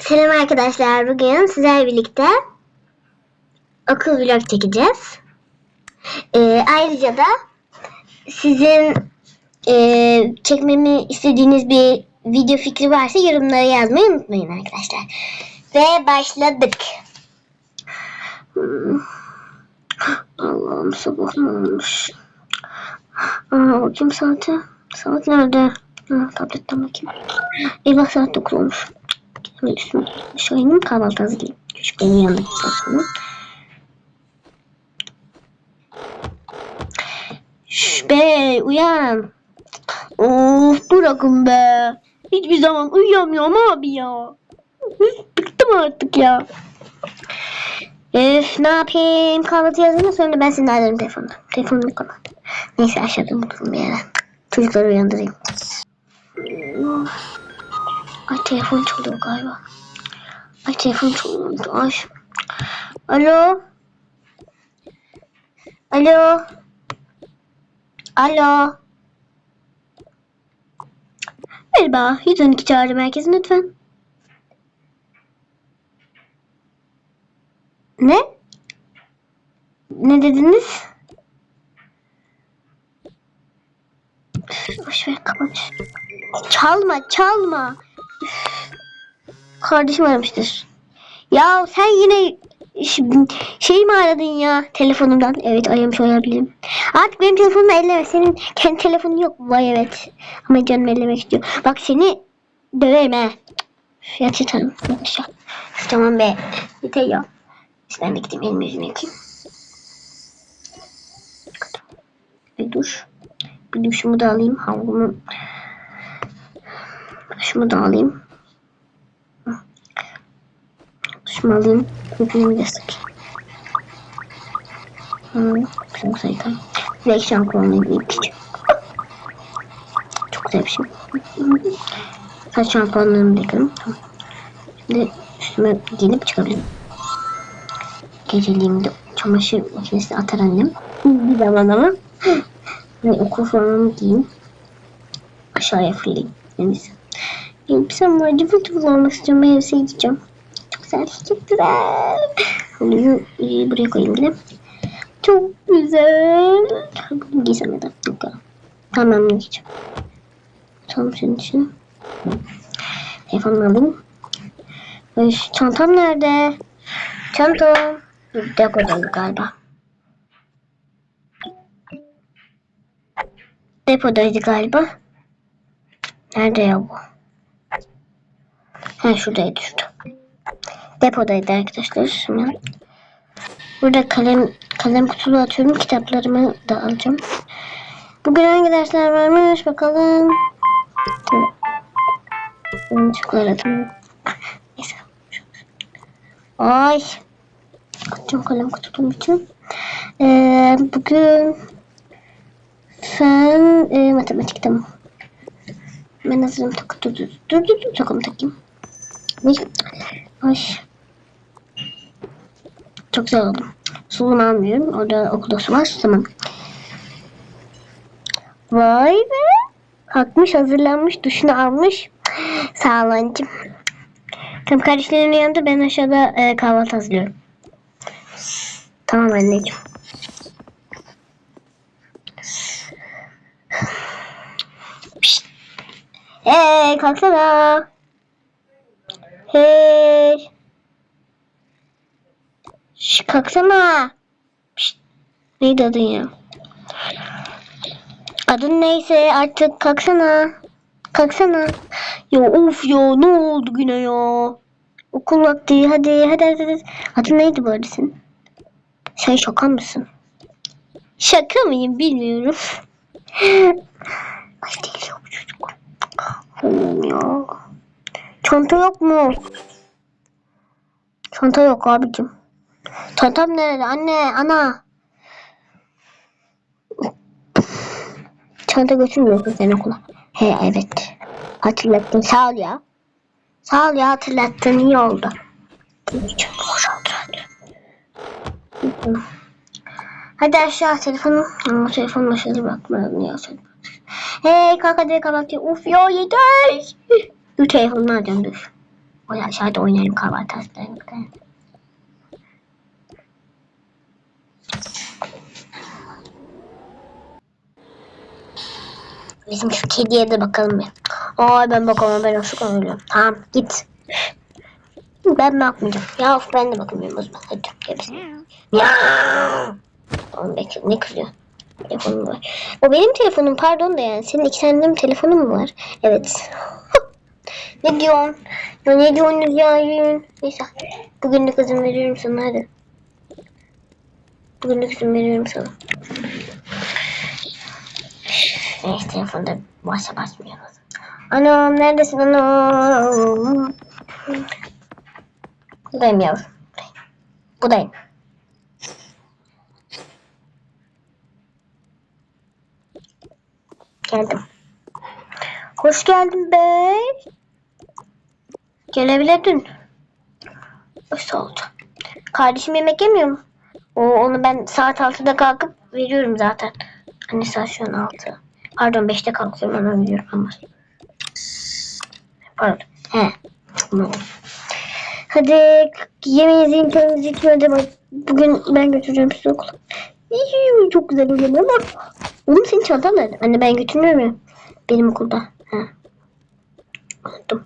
Selam arkadaşlar. Bugün sizlerle birlikte okul vlog çekeceğiz. Ee, ayrıca da sizin e, çekmemi istediğiniz bir video fikri varsa yorumlara yazmayı unutmayın arkadaşlar. Ve başladık. Hmm. Allah'ım sabah mı olmuş? Aa, bakayım saate. Saat nerede? Ha, tabletten bakayım. Eyvah saat 9 olmuş. Üstüme aşağı ineyim kahvaltı hazırlayayım. Çocukların yanında sonra. Şş be uyan. Of bırakın be. Hiçbir zaman uyuyamıyorum abi ya. Üf, Bıktım artık ya. Öf ne yapayım kahvaltı yazayım sonra ben seni ararım telefonla. Telefonum kapat. Neyse aşağıda unuturum bir yere. Çocukları uyandırayım. Ay telefon çalıyor galiba. Ay telefon çalıyor. Ay. Alo. Alo. Alo. Merhaba. 112 çağrı merkezi lütfen. Ne? Ne dediniz? Üf, Boş ver kapat. Çalma çalma. Kardeşim aramıştır. Ya sen yine şey mi aradın ya telefonumdan? Evet aramış olabilirim. Artık benim telefonumu elleme. Senin kendi telefonun yok mu? Vay evet. Ama canım ellemek istiyor. Bak seni döverim he. Üf, Yat yatarım. Tamam be. Yeter ya. Ben de gideyim elimi yüzümü yıkayayım. Bir duş. Bir duşumu da alayım. Havlumu. Duşumu da alayım. Alayım. Köpüğümü de sıkayım. Hmm, çok sayıdan. Ve şampuanla giyip. Çok güzel bir şey. Saç şampuanlarımı. Tamam. Şimdi üstüme giyinip çıkabilirim. Geceliğimde çamaşır makinesine atar annem. Bir zaman ama. Ve okul formamı giyeyim. Aşağıya fırlayayım. Neyse. Elbisem var. Cıvıl cıvıl olmak istiyorum. Ben elbise giyeceğim. Çok güzel. Çok güzel. Bunu buraya koyayım yine. Çok güzel. Bunu giysem ya da. Tamam bunu giyeceğim. Tamam senin için. Telefonumu alayım. Çantam nerede? Çantam. Depodaydı galiba. Depodaydı galiba. Nerede ya bu? Ha şuradaydı düştü. Depodaydı arkadaşlar. Şimdi burada kalem kalem kutulu atıyorum. Kitaplarımı da alacağım. Bugün hangi dersler varmış bakalım. Yanlışlıkla aradım. Neyse. Ay. Atacağım kalem kutum için. Ee, bugün fen e, matematik tamam. Ben hazırım takı dur dur dur dur takımı takayım. Ay. Ay. Çok güzel oldu. Suluğumu almıyorum. Orada okulda su var. Tamam. Vay be. Kalkmış hazırlanmış duşunu almış. Sağ ol anneciğim. Tamam kardeşlerin yanında ben aşağıda e, kahvaltı hazırlıyorum. Tamam anneciğim. Hey kalksana. Hey. Şş, kalksana. Pişt. Neydi adın ya? Adın neyse artık kalksana. Kalksana. Ya of ya ne oldu güne ya? Okul vakti hadi hadi hadi. hadi. Adın neydi bu arada senin? Sen şaka mısın? Şaka mıyım bilmiyorum. Ay ya bu çocuk. Oğlum ya. Çanta yok mu? Çanta yok abicim. Çantam nerede? Anne, ana. Çanta götürmüyorsun sen okula. He evet. Hatırlattın. Sağ ol ya. Sağ ol ya hatırlattın. iyi oldu. Hadi. Aşağı telefonu. Ama telefon aşağıda bakmadım ya. Hey kalk hadi kahvaltı. Uf ya yeter. Dur telefonunu alacağım dur. O aşağıda oynayalım kahvaltı hastanemizde. Bizim şu kediye de bakalım bir. Ay ben bakamam ben aşık oluyorum. Tamam git. Ben bakmayacağım. Ya of ben de bakamıyorum o zaman. Hadi biz. Miau. Tamam bekle ne kızıyor? Telefonum var. O benim telefonum pardon da yani. Senin iki tane telefonun mu var? Evet. Ne diyorsun? Ya ne diyorsunuz ya? yürüyün. Neyse. Bugünlük izin veriyorum sana hadi. Bugünlük izin veriyorum sana. Neyse telefonda başa basmıyoruz. Anam neredesin anam? Buradayım yavrum. Buradayım. Geldim. Hoş geldin bey. Gelebilirdin. Hoş oldu. Kardeşim yemek yemiyor mu? O, onu ben saat 6'da kalkıp veriyorum zaten. Anne saat şu an 6. Pardon 5'te kalkıyorum hemen veriyorum ama. Pardon. He. Tamam. Hadi yemeğinizi için hadi bak. Bugün ben götüreceğim sizi okula. İyi, Çok güzel oluyor ama. Oğlum senin çantan nerede? Anne ben götürmüyorum ya. Benim okulda. Ha. Unuttum.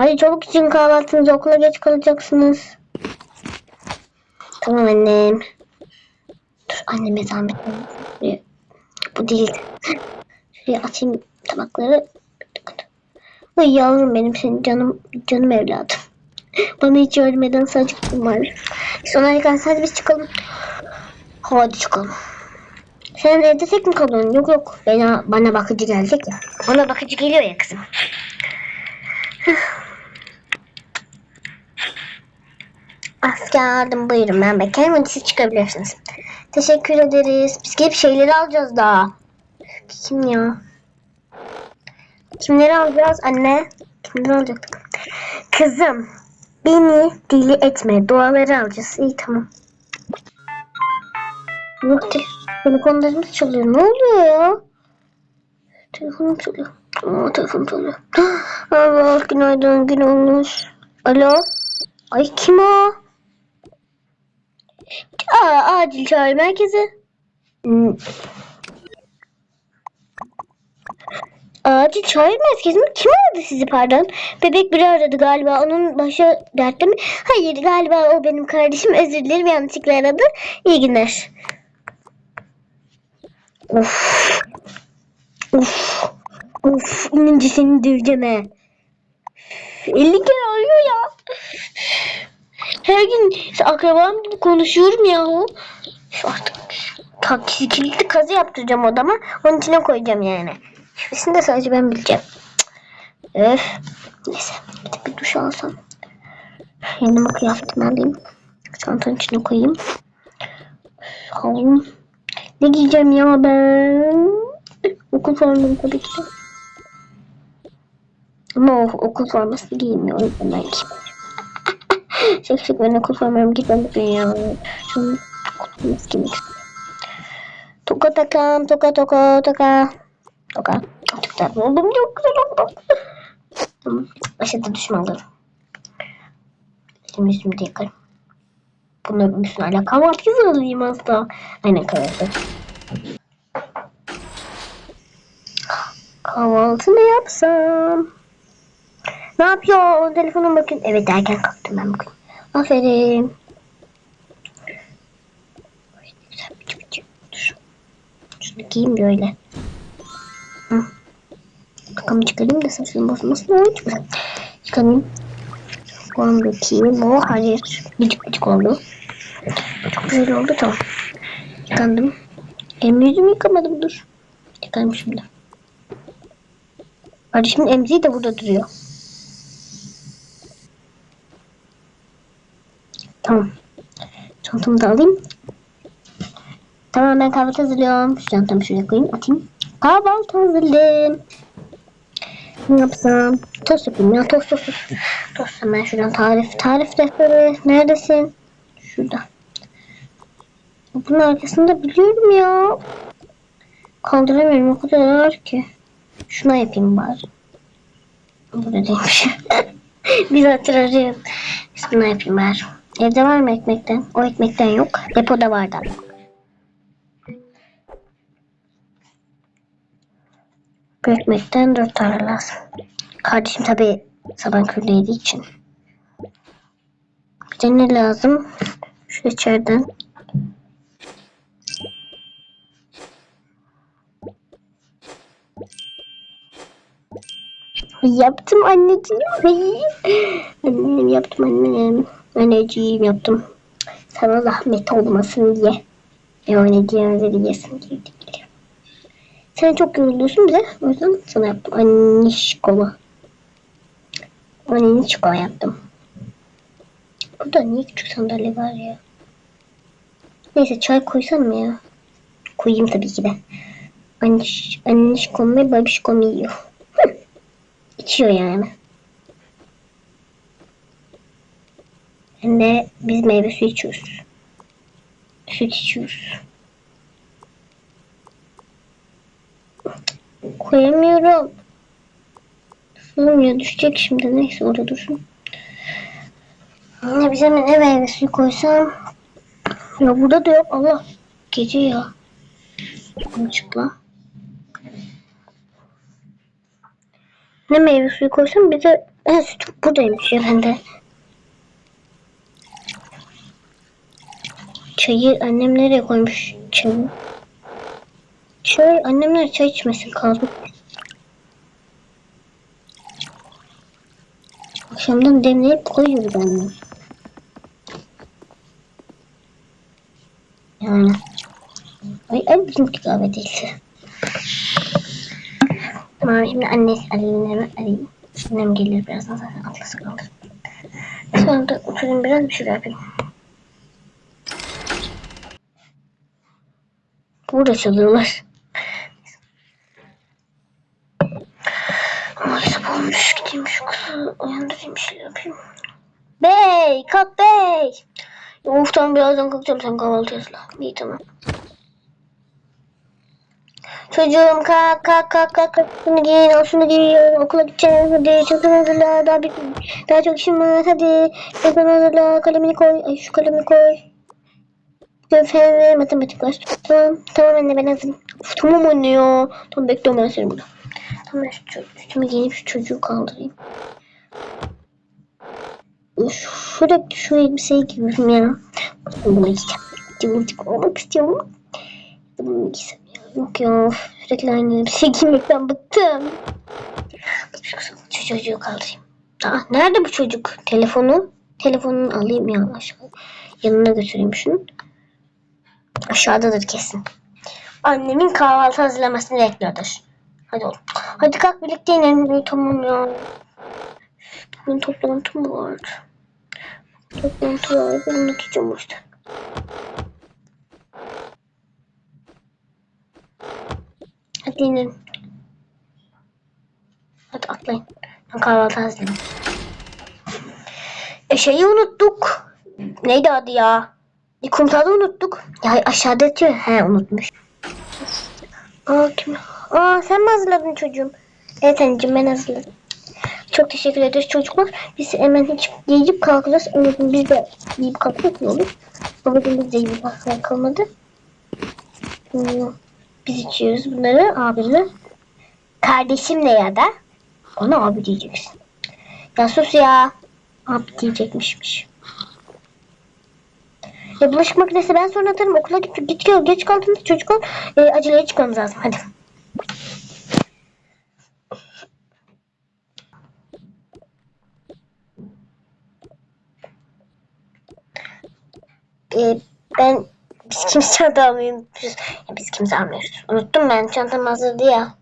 Hadi çabuk için kahvaltınızı okula geç kalacaksınız. Tamam annem. Dur anneme zahmet. Bu değil. Şuraya atayım tabakları. Ay yavrum benim senin canım canım evladım. Bana hiç ölmeden sadece var. Sonra hadi hadi biz çıkalım. Hadi çıkalım. Sen evde tek mi kalıyorsun? Yok yok. Bana, bana bakıcı gelecek ya. Bana bakıcı geliyor ya kızım. Askerdim buyurun ben beklerim hadi siz çıkabilirsiniz. Teşekkür ederiz. Biz gelip şeyleri alacağız daha. Kim ya? Kimleri alacağız anne? Kimleri alacaktık? Kızım beni deli etme. Duaları alacağız. İyi tamam. Yok te telefonlarımız çalıyor. Ne oluyor ya? Telefonum çalıyor. Aa, telefon çalıyor. Allah günaydın gün olmuş. Alo. Ay kim o? Aa, acil çağrı merkezi. Hmm. Acil çağrı merkezi mi? Kim aradı sizi pardon? Bebek biri aradı galiba. Onun başı dertte mi? Hayır galiba o benim kardeşim. Özür dilerim yanlışlıkla aradı. İyi günler. Of. Of. Of. İnince seni döveceğim he. 50 kere arıyor ya. Her gün akrabam gibi konuşuyorum ya. Şu artık taksi kilitli kazı yaptıracağım odama. Onun içine koyacağım yani. Şifresini de sadece ben bileceğim. Öf. Neyse. Gidip bir duş alsam. Yanıma kıyafetimi alayım. Çantanın içine koyayım. Havlum. Ne giyeceğim ya ben? Okul formum tabii ki. Ama okul forması giymiyor. Ben giymeyeceğim. Şaka şaka ben okul formamı gitmem bugün ya. Şunu giymek istiyorum. Toka takam, toka toka toka. Toka. Çok tatlı oldum. Çok. Aşağıda düşme alırım. Şimdi yüzümü de yıkarım. Bunların üstüne hala kahvaltı hazırlayayım hasta. Aynen kahvaltı. Kahvaltı ne yapsam? Ne yapıyor? Telefonuma bakın. Evet erken kalktım ben bugün. Aferin. Şunu giyeyim böyle. Hı. Takamı çıkarayım da saçlarım bozulmasın. Oo, çok güzel. Çıkarayım. Kulağımı dökeyim. Oh hayır. Gıcık gıcık oldu. Çok güzel oldu tamam. Yıkandım. Elimi yüzümü yıkamadım dur. Yıkanım şimdi. Kardeşimin emziği de burada duruyor. Tamam. Çantamı da alayım. Tamam ben kahvaltı hazırlıyorum. Şu çantamı şuraya koyayım atayım. Kahvaltı hazırladım. Ne yapsam? Tost yapayım ya tost tost tost. Hemen şuradan tarif. Tarif defteri. Neredesin? Şurada. Bunun arkasında biliyorum ya. Kaldıramıyorum o kadar ağır ki. Şuna yapayım bari. Burada değilmiş. Biz hatırlıyorum. Şunu yapayım bari. Evde var mı ekmekten? O ekmekten yok. Depoda vardı. ama. Bu ekmekten dört tane lazım. Kardeşim tabi körü yediği için. Bir de ne lazım? Şu içeriden. Yaptım anneciğim. Annem yaptım annem. Anneciğim yaptım. Sana zahmet olmasın diye. E anneciğim dedi yesin diye. değil. Sen çok yoruluyorsun bize. O yüzden sana yaptım. Annişkoma. Annişkoma yaptım. Burada niye küçük sandalye var ya? Neyse çay koysam mı ya? Koyayım tabii ki de. Anniş, annişkom ve babişkom yiyor. İçiyor yani. Hem de biz meyve suyu içiyoruz. Süt içiyoruz. Koyamıyorum. Sığmıyor düşecek şimdi neyse orada dursun. Ne bize ne meyve suyu koysam? Ya burada da yok Allah. Gece ya. Çıkla. Ne meyve suyu koysam bir de ha, buradaymış ya bende. Çayı annem nereye koymuş çayı? Çay annemler çay içmesin kaldı. Akşamdan demleyip koyuyoruz annem. Yani. Ay ay bizimki kahve değilse. Tamam şimdi annesi arayayım arayayım. Annem gelir birazdan zaten atlası kalır. Sonra da oturayım biraz bir şeyler yapayım. Burada çalıyorlar. Maalesef olmuş. Gideyim şu kızı uyandırayım şeyler yapayım. Bey kalk bey. Of tamam birazdan kalkacağım sen kahvaltı hazırla. İyi tamam. Çocuğum kalk kalk kalk kalk kalk şunu giyin al şunu giyin okula gideceğim hadi çantanı hazırla daha bir daha çok işim var hadi çantanı hazırla kalemini koy ay şu kalemi koy Fen ve matematik var. Tamam tamam anne ben hazırım. Of, tamam anne ya. Tamam bekliyorum ben seni burada. Tamam ben şu üstümü giyinip şu çocuğu kaldırayım. Sürekli şu elbiseyi giyiyorum ya. Bunu giyeceğim. Cıvılcık olmak istiyorum. Bunu giysem ya. Yok ya. Sürekli aynı elbiseyi giymekten bıktım. Şu, çocuğu kaldırayım. Aa, nerede bu çocuk? Telefonu. Telefonunu alayım ya aşağı. Yanına götüreyim şunu. Aşağıdadır kesin. Annemin kahvaltı hazırlamasını bekliyordur. Hadi oğlum. Hadi kalk birlikte inelim. İyi, tamam ya. Bugün toplantım vardı. Toplantı vardı. Unutacağım yüzden. Hadi inelim. Hadi atlayın. Ben kahvaltı hazırlayayım. E şeyi unuttuk. Neydi adı ya? Kumsalı unuttuk. Ya aşağıda yatıyor. He unutmuş. Aa kim? Aa sen mi hazırladın çocuğum? Evet anneciğim ben hazırladım. Çok teşekkür ederiz çocuklar. Biz hemen hiç yiyip kalkacağız. Unutun biz de yiyip kalkmak ne olur? Babacığım biz de yiyip kalmadı. Hmm, Biz içiyoruz bunları abimle. Kardeşimle ya da ona abi diyeceksin. Ya sus ya. Abi diyecekmişmiş. Ya bulaşık makinesi ben sonra atarım. Okula git, git. Geç kaldığında çocuklar e, aceleye çıkmamız lazım. Hadi. E, ben biz kimse çanta almıyoruz. Ya biz kimse almıyoruz. Unuttum ben. Çantam hazırdı ya.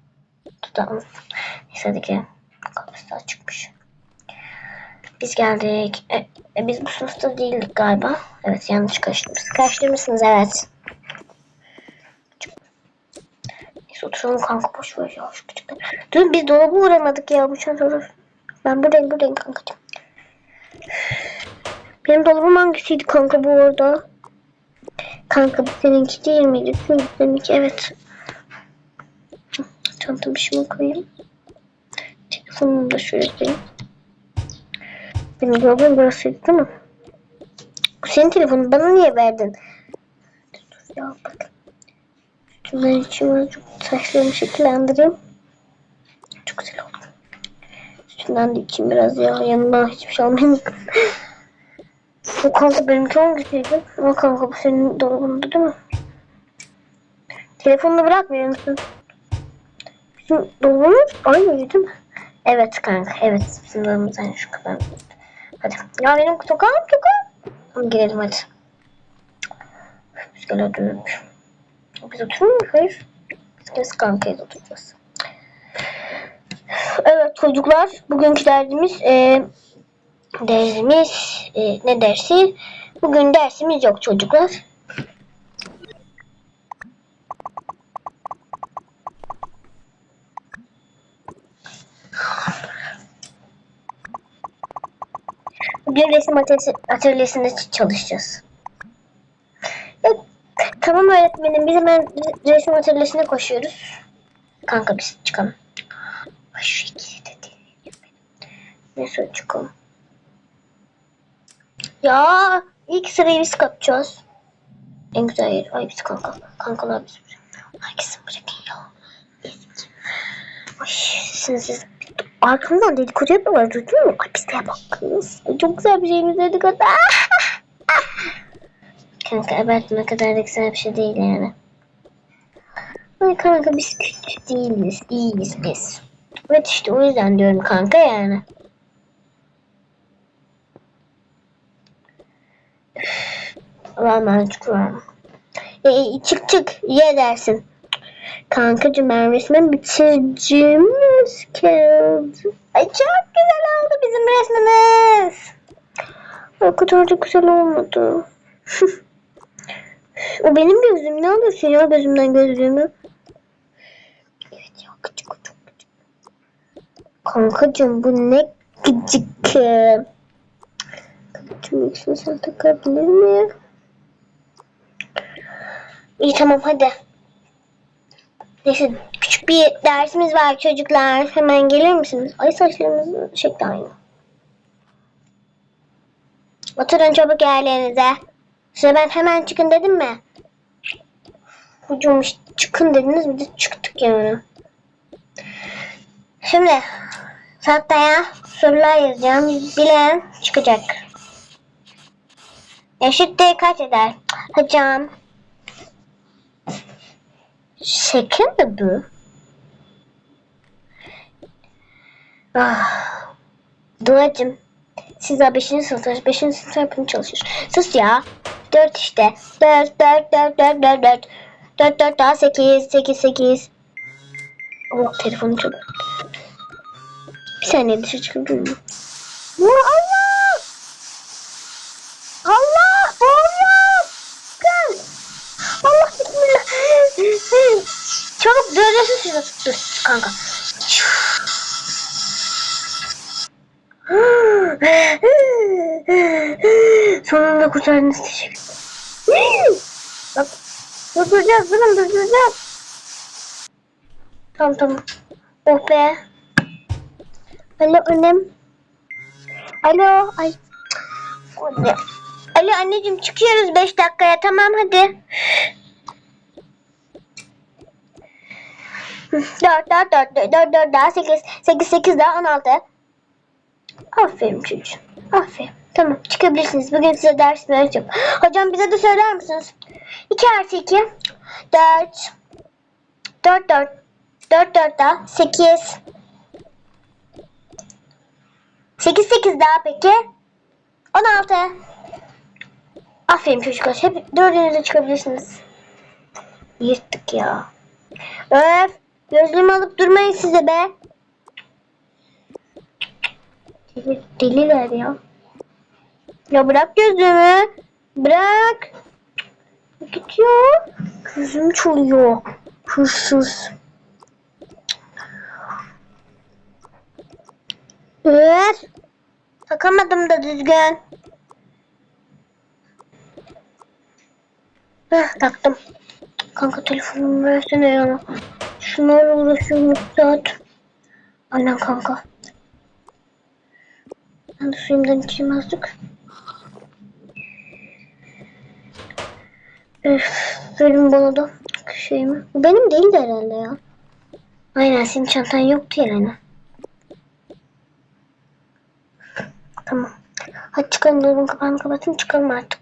Tutalım. Neyse hadi gel. Kapısı açıkmış. Biz geldik. E, e, biz bu sınıfta değildik galiba. Evet yanlış karıştırmışsınız. Karıştırmışsınız evet. Neyse oturalım kanka boş ver ya küçükler. Dur biz dolaba uğramadık ya bu çantalar. Ben buradayım buradayım kankacığım. Benim dolabım hangisiydi kanka bu arada? Kanka bu seninki değil miydi? Seninki evet. Çantamı şuna koyayım. Telefonumu da şöyle koyayım. Benim gördüğüm burasıydı değil mi? Senin telefonun bana niye verdin? Dur ya bak. Şundan içime çok saçlarımı şekillendireyim. Çok güzel oldu. Üstünden de içeyim biraz ya. Yanından hiçbir şey almayayım. Bu kanka benimki hangisiydi? Ama kanka bu senin dolabında değil mi? Telefonunu bırakmıyor musun? Bizim dolabımız aynıydı değil mi? Evet kanka evet. Bizim dolabımız aynı şu kadar. Hadi. Ya benim sokağım. Hadi girelim hadi. Gel oturmuş. Biz oturmuyor muyuz? Hayır. Biz kez kankayla oturacağız. Evet çocuklar bugünkü derdimiz e, dersimiz e, ne dersi? Bugün dersimiz yok çocuklar. Bugün resim atölyesi, atölyesinde çalışacağız. Ya, tamam öğretmenim biz hemen re- resim atölyesine koşuyoruz. Kanka biz çıkalım. Ay şu ikisi de değil. Çıkalım. Ya ilk sırayı biz kapacağız. En güzel yer. Ay biz kanka. Kankalar biz. Ay gitsin bırakın ya. Ay siz siz. Arkamdan dedikodu yapıyorlar duydun mu? Ay biz de bakınız. Çok güzel bir şeyimiz dedikodu. kanka abartma kadar da güzel bir şey değil yani. Ay kanka biz kötü değiliz. iyiyiz biz. Evet işte o yüzden diyorum kanka yani. Ulan ben çıkıyorum. E, çık çık ye dersin. Kankacığım ben resmen bitireceğim kağıdı. Ay çok güzel oldu bizim resmimiz. O kadar da güzel olmadı. o benim gözüm. Ne alıyorsun ya gözümden gözlüğümü? Evet ya gıcık çok gıcık. Kankacığım bu ne gıcık. Kankacığım yoksa sen takabilir miyim? İyi tamam hadi. Neyse küçük bir dersimiz var çocuklar. Hemen gelir misiniz? Ay saçlarımızın şekli aynı. Oturun çabuk yerlerinize. Size ben hemen çıkın dedim mi? Hocam işte çıkın dediniz bir de çıktık yani. Şimdi tahtaya sorular yazacağım. Bilen çıkacak. Eşittir kaç eder? Hocam. Şaka mı bu? Ah. Duacım. Siz daha 5. sınıfta 5. sınıfta yapın çalışır. Sus ya. 4 işte. 4 4 4 4 4 4. 4 4 daha 8 8 8. Oh telefonu çalıyor. Bir saniye dışarı çıkabilir miyim? Allah! Allah! Allah! Kız! Allah bismillah. Çabuk şunu. Dur kanka. Sonunda kurtardınız teşekkür ederim. Bak durduracağız durun durduracağız. Tamam tamam. Oh be. Alo annem. Alo. Ay. Anne. Alo anneciğim çıkıyoruz 5 dakikaya tamam hadi. Dört, dört, dört, dört, dört, dört daha sekiz, sekiz, sekiz daha on altı. Aferin çocuğum, aferin. Tamam, çıkabilirsiniz. Bugün size ders vereceğim. Hocam bize de söyler misiniz? İki artı iki, dört, dört, dört, dört, dört daha, sekiz. Sekiz, sekiz daha peki? On altı. Aferin çocuklar. Hep dördünüz de çıkabilirsiniz. Yırttık ya. Öf. Gözlüğümü alıp durmayın size be. Deli, deliler ya. Ya bırak gözlüğümü. Bırak. Gidiyor. Gözüm çalıyor. Hırsız. Öf. Takamadım da düzgün. Heh, taktım. Kanka telefonumu versene ya. Şunlarla uğraşıyorum saat. Aynen kanka. Ben de suyumdan içeyim azıcık. Öf, verin bana da şeyimi. Bu benim değil de herhalde ya. Aynen senin çantan yoktu yani. Tamam. Hadi çıkalım diyorum kapağını kapatayım çıkalım artık.